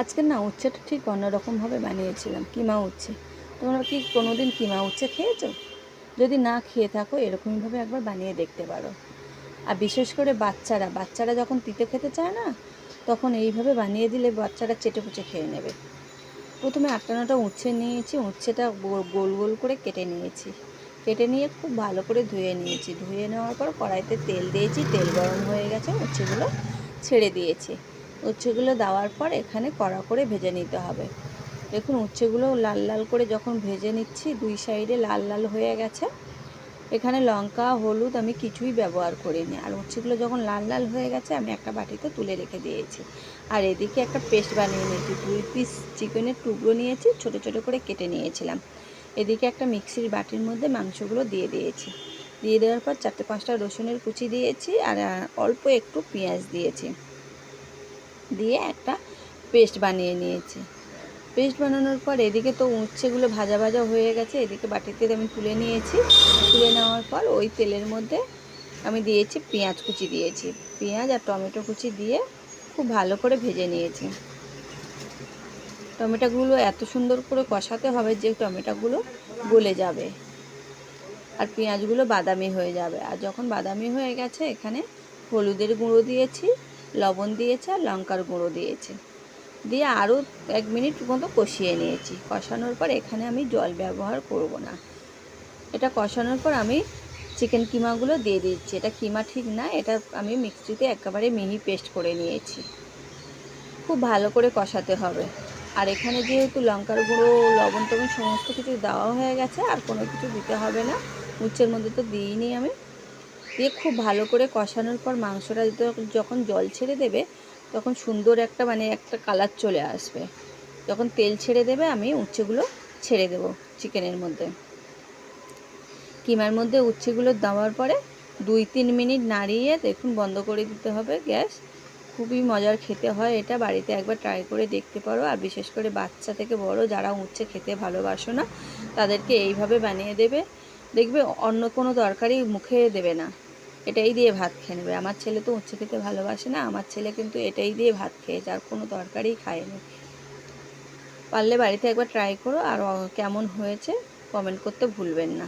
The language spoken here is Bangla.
আজকে না উচ্ছেটা ঠিক অন্যরকমভাবে বানিয়েছিলাম, কিমা উচ্ছে। তোমরা কি কোনো দিন কিমা উচ্ছে খেয়েছো? যদি না খেয়ে থাকো এরকমভাবে একবার বানিয়ে দেখতে পারো। আর বিশেষ করে বাচ্চারা বাচ্চারা যখন তিতে খেতে চায় না, তখন এইভাবে বানিয়ে দিলে বাচ্চারা চেটে পুচে খেয়ে নেবে। প্রথমে আটটা নটা উচ্ছে নিয়েছি, উচ্ছেটা গোল গোল করে কেটে নিয়েছি। কেটে নিয়ে খুব ভালো করে ধুয়ে নিয়েছি। ধুয়ে নেওয়ার পর কড়াইতে তেল দিয়েছি, তেল গরম হয়ে গেছে, উচ্ছেগুলো ছেড়ে দিয়েছি। উচ্ছেগুলো দেওয়ার পর এখানে কড়া করে ভেজে নিতে হবে। দেখুন, উচ্ছেগুলো লাল লাল করে যখন ভেজে নিচ্ছি, দুই সাইডে লাল লাল হয়ে গেছে। এখানে লঙ্কা, হলুদ আমি কিছুই ব্যবহার করিনি। আর উচ্ছেগুলো যখন লাল লাল হয়ে গেছে, আমি একটা বাটিতে তুলে রেখে দিয়েছি। আর এদিকে একটা পেস্ট বানিয়ে নিয়েছি। দুই পিস চিকেনের টুকরো নিয়েছি, ছোট ছোট করে কেটে নিয়েছিলাম। এদিকে একটা মিক্সির বাটির মধ্যে মাংসগুলো দিয়ে দিয়েছি। দিয়ে দেওয়ার পর চারটে পাঁচটা রসুনের কুচি দিয়েছি আর অল্প একটু পেঁয়াজ দিয়েছি। দিয়ে একটা পেস্ট বানিয়ে নিয়েছি। পেস্ট বানানোর পর এদিকে তো উচ্ছেগুলো ভাজা ভাজা হয়ে গেছে, এদিকে বাটিতে আমি তুলে নিয়েছি। তুলে নেওয়ার পর ওই তেলের মধ্যে আমি দিয়েছি পেঁয়াজ কুচি দিয়েছি। পেঁয়াজ আর টমেটো কুচি দিয়ে খুব ভালো করে ভেজে নিয়েছি। টমেটোগুলো এত সুন্দর করে কষাতে হবে যে টমেটোগুলো গলে যাবে। আর পেঁয়াজগুলো বাদামি হয়ে যাবে। আর যখন বাদামি হয়ে গেছে, এখানে হলুদের গুঁড়ো দিয়েছি লবণ দিয়েছে আর লঙ্কার গুঁড়ো দিয়েছে। দিয়ে আরও এক মিনিট মতো কষিয়ে নিয়েছি। কষানোর পর এখানে আমি জল ব্যবহার করব না। এটা কষানোর পর আমি চিকেন কিমাগুলো দিয়ে দিচ্ছি। এটা কিমা ঠিক না, এটা আমি মিক্সিতে একেবারে মিহি পেস্ট করে নিয়েছি। খুব ভালো করে কষাতে হবে। আর এখানে যেহেতু লঙ্কার গুঁড়ো, লবণ টবণ সমস্ত কিছু দেওয়া হয়ে গেছে, আর কোনো কিছু দিতে হবে না। উচ্ছের মধ্যে তো দিইনি আমি। দিয়ে খুব ভালো করে কষানোর পর মাংসটা যখন জল ছেড়ে দেবে, তখন সুন্দর একটা মানে একটা কালার চলে আসবে। যখন তেল ছেড়ে দেবে, আমি উচ্ছেগুলো ছেড়ে দেবো চিকেনের মধ্যে। কিমার মধ্যে উচ্ছেগুলো দেওয়ার পরে দুই তিন মিনিট নাড়িয়ে দেখুন বন্ধ করে দিতে হবে গ্যাস। খুবই মজার খেতে হয় এটা, বাড়িতে একবার ট্রাই করে দেখতে পারো। আর বিশেষ করে বাচ্চা থেকে বড় যারা উচ্ছে খেতে ভালোবাসো না, তাদেরকে এইভাবে বানিয়ে দেবে। দেখবে অন্য কোনো তরকারি মুখে দেবে না। এটাই দিয়ে ভাত খেয়ে নেবে। আমার ছেলে তো উচ্ছে খেতে ভালোবাসে না, আমার ছেলে কিন্তু এটাই দিয়ে ভাত খেয়েছে আর কোনো তরকারি খায়নি পারলে বাড়িতে একবার ট্রাই করো, আর কেমন হয়েছে কমেন্ট করতে ভুলবেন না।